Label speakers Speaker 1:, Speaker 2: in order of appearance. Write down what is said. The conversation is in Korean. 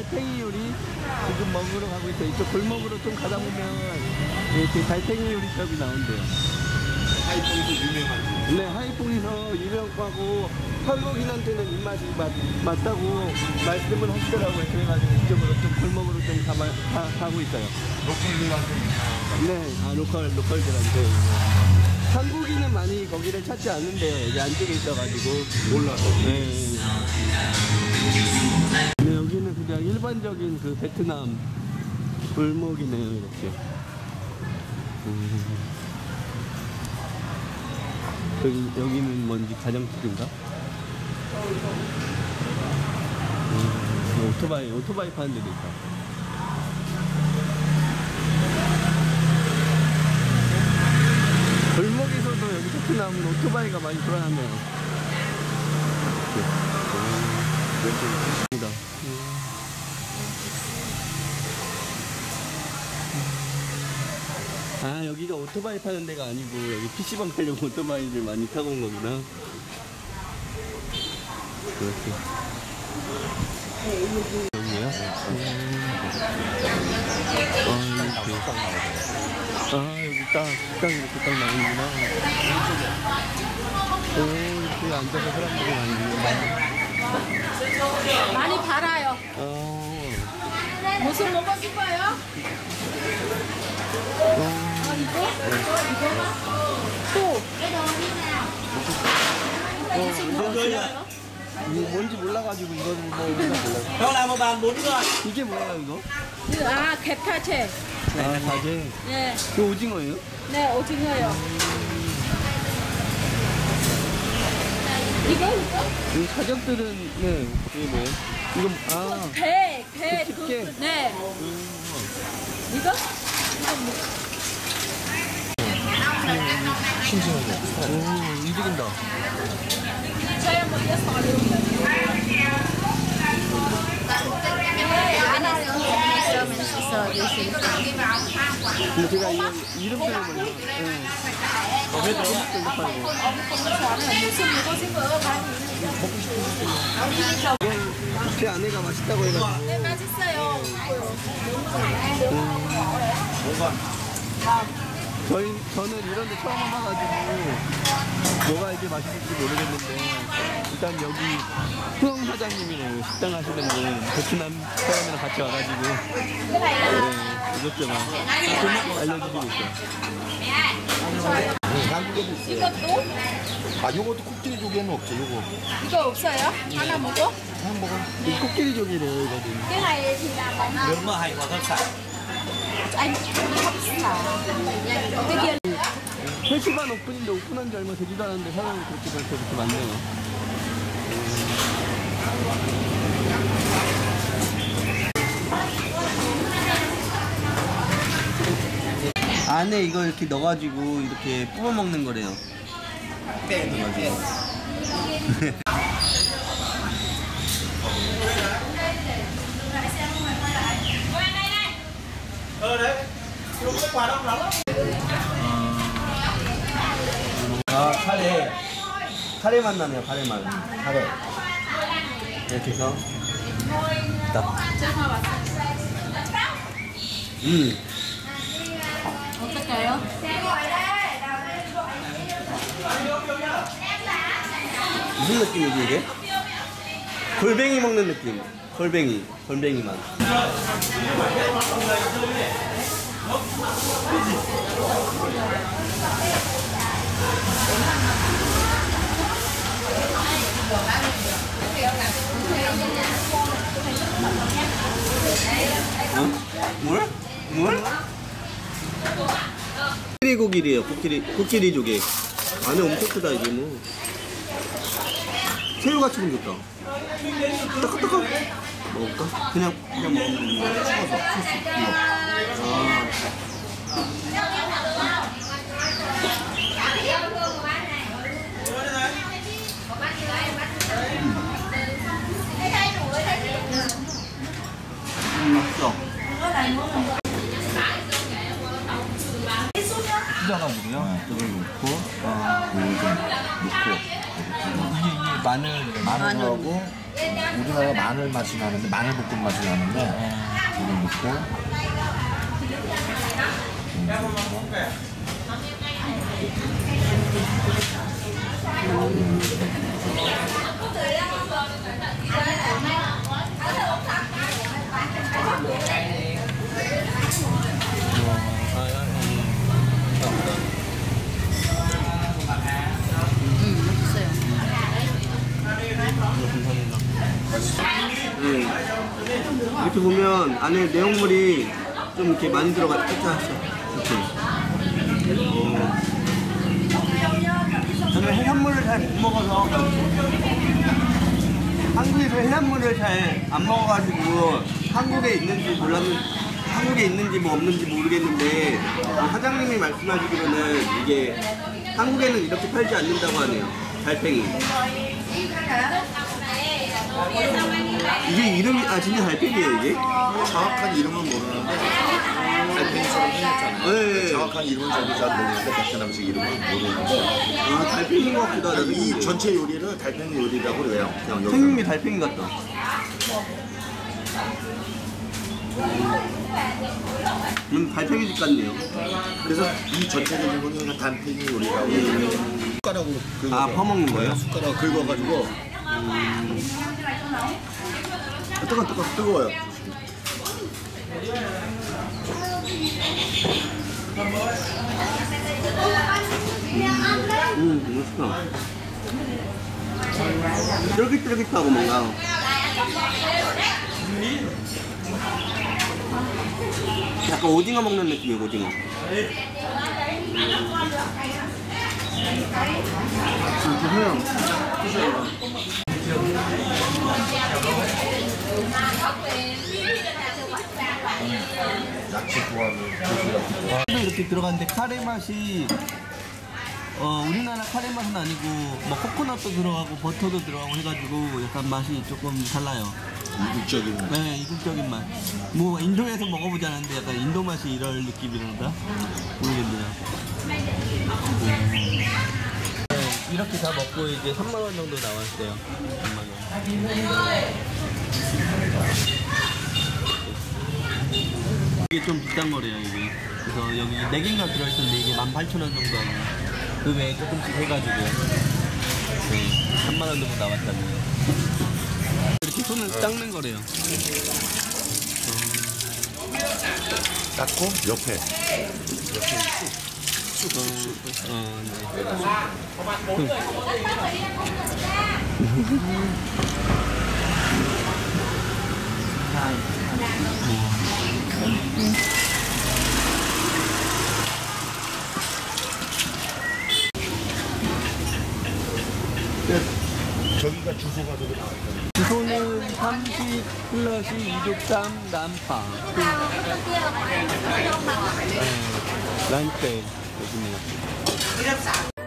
Speaker 1: 달팽이 요리 지금 먹으러 가고 있어요. 이쪽 골목으로 좀 가다 보면 이렇게 달팽이 요리집이 나온대요.
Speaker 2: 하이퐁에서 유명한
Speaker 1: 네, 하이퐁에서 유명하고 한국인한테는 입맛이 맞, 맞다고 말씀을 하시더라고요. 그래가지고 이쪽으로 좀 골목으로 좀 가마, 가, 가고 있어요.
Speaker 2: 로컬들한테
Speaker 1: 네, 아, 로컬, 로컬들한테. 한국인은 많이 거기를 찾지 않는데, 여기 안쪽에 있어가지고.
Speaker 2: 몰라서
Speaker 1: 네. 네, 여기는 그냥 일반적인 그 베트남 골목이네요, 이렇게. 음. 여기, 여기는 뭔지 가정집인가? 음, 오토바이, 오토바이 파는 데도 있다. 골목에서도 여기 베트남은 오토바이가 많이 돌아다녀요. 이렇게. 입니다. 아 여기가 오토바이 파는 데가 아니고 여기 PC방 팔려고 오토바이를 많이 타고 온 거구나 그렇게 여기야? 아 이렇게 아 여기 딱 식당 이렇게 딱 나오는구나 오 이렇게 앉아서 사람들이 많이 있는구나
Speaker 3: 많이 팔아요.
Speaker 1: 어,
Speaker 3: 무슨 먹고 싶어요?
Speaker 1: 어.
Speaker 3: 어, 이거? 이거? 또? 싶어요?
Speaker 1: 이거 뭔지 몰라가지고 이거를 뭐 몰라.
Speaker 4: Một bàn bốn người
Speaker 1: 이게 뭐예요 이거?
Speaker 3: 아, 갯카체.
Speaker 1: 아 가재.
Speaker 3: 네,
Speaker 1: 그 오징어예요?
Speaker 3: 네, 오징어요. 이거, 이거?
Speaker 1: 이 가격들은 네 이게 뭐예요? 이거 아
Speaker 3: 배, 배,
Speaker 1: 그
Speaker 3: 그? 그, 네. 이거?
Speaker 1: 오,
Speaker 3: 뭐, 이거
Speaker 1: 근데 제가 이 이름표를 몰라. 네. 어, 아내가 맛있다고 해가지고.
Speaker 3: 네, 맛있어요.
Speaker 1: 저희 저는 이런 데 처음 와가지고 뭐가 이렇게 맛있을지 모르겠는데 일단 여기 후영 사장님이래요. 식당 하시는 분. 베트남 사람이랑 같이 와가지고. 네, 이것저것 알려주시고 있어요.
Speaker 2: 한국에도 있어요
Speaker 3: 이것도?
Speaker 2: 아 요것도 코끼리 조개는 없죠 요거.
Speaker 3: 이거 없어요? 하나 먹어?
Speaker 2: 한 먹은
Speaker 1: 이 코끼리 조기래요 이거는.
Speaker 3: bán
Speaker 4: Nướng mỡ hành và thơm sạch
Speaker 3: anh hấp xả cái kia
Speaker 1: 3시 반 오픈인데 오픈한 지 얼마 되지도 않았는데 사람이 그렇게 벌써 그렇게 많네요 안에 이거 이렇게 넣어가지고 이렇게 뽑아 먹는 거래요. 빼가지고.
Speaker 4: Ờ đấy Lúc cái quà đông lắm
Speaker 1: 아 카레. 카레 맛 나네요. 카레 맛. 카레. 이렇게 해서 딱. 음.
Speaker 3: 어떨까요?
Speaker 1: 무슨 느낌이지 이게? 골뱅이 먹는 느낌. 골뱅이. 골뱅이 맛. 어? 뭘? 뭘? 코끼리 고기래요. 코끼리 코끼리 조개. 안에 엄청 크다 이게 뭐. 새우같이 생겼다. 따끈따끈. 먹을까? 그냥 그냥 먹으면 돼. 찍어서 소스 이거. 아. 음, 맛있어. 찢어가지고요. 이걸 넣고, 어,
Speaker 2: 요거 좀 넣고
Speaker 1: 마늘.
Speaker 2: 마늘하고 우리나라 마늘 맛이 나는데 마늘 볶음 맛이 나는데 이거 넣고
Speaker 1: 네. 이렇게 보면 안에 내용물이 좀 이렇게 많이 들어가 있죠. 이렇게. 어. 저는 해산물을 잘 못 먹어서 한국에서 해산물을 잘 안 먹어가지고 한국에 있는지 몰랐는 한국에 있는지 뭐 없는지 모르겠는데 어, 사장님이 말씀하시기로는 이게 한국에는 이렇게 팔지 않는다고 하네요. 달팽이. 이게 이름이 아 진짜 달팽이에요 이게?
Speaker 2: 정확한 이름은 모르는데 달팽이처럼 생겼잖아요
Speaker 1: 네.
Speaker 2: 정확한 이름은 저도 잘 모르는데 베트남식 이름은 모르는데
Speaker 1: 아 달팽이인 것 같기도 하다.
Speaker 2: 이 전체 요리를 달팽이 요리라고 그래요 그냥 여기
Speaker 1: 생김이 달팽이 같다. 음 달팽이 집 같네요.
Speaker 2: 그래서 이 전체적인 거는 달팽이 요리라고 숟가락으로 긁어서
Speaker 1: 아, 퍼먹는 거예요?
Speaker 2: 숟가락 긁어가지고
Speaker 1: 아, 뜨거 뜨거.
Speaker 2: 뜨거워요
Speaker 1: 음 맛있다. 쫄깃쫄깃하고 뭔가. 약간 오징어 먹는 느낌이에요 오징어. 아,
Speaker 2: 도시락
Speaker 1: 이렇게 들어갔는데 카레 맛이 어 우리나라 카레 맛은 아니고 뭐 코코넛도 들어가고 버터도 들어가고 해가지고 약간 맛이 조금 달라요.
Speaker 2: 이국적인
Speaker 1: 네 이국적인 맛. 뭐 인도에서 먹어보지 않았는데 약간 인도 맛이 이럴 느낌이란다. 모르겠네요. 네, 이렇게 다 먹고 이제 3만 원 정도 나왔어요. 3만 원. 이게 좀 비싼 거래요 이게. 그래서 여기 4개인가 들어있었는데 이게 18,000원 정도 하고 그 외에 조금씩 해가지고 네, 3만원 정도 나왔다네요. 이렇게 손을 닦는 거래요.
Speaker 2: 닦고 옆에
Speaker 1: 어, 어, 네.
Speaker 2: 저기가 주소가 저기 나와 있어요.
Speaker 1: 주소는 30 플러시 263 남파. 네, 란페 여기네요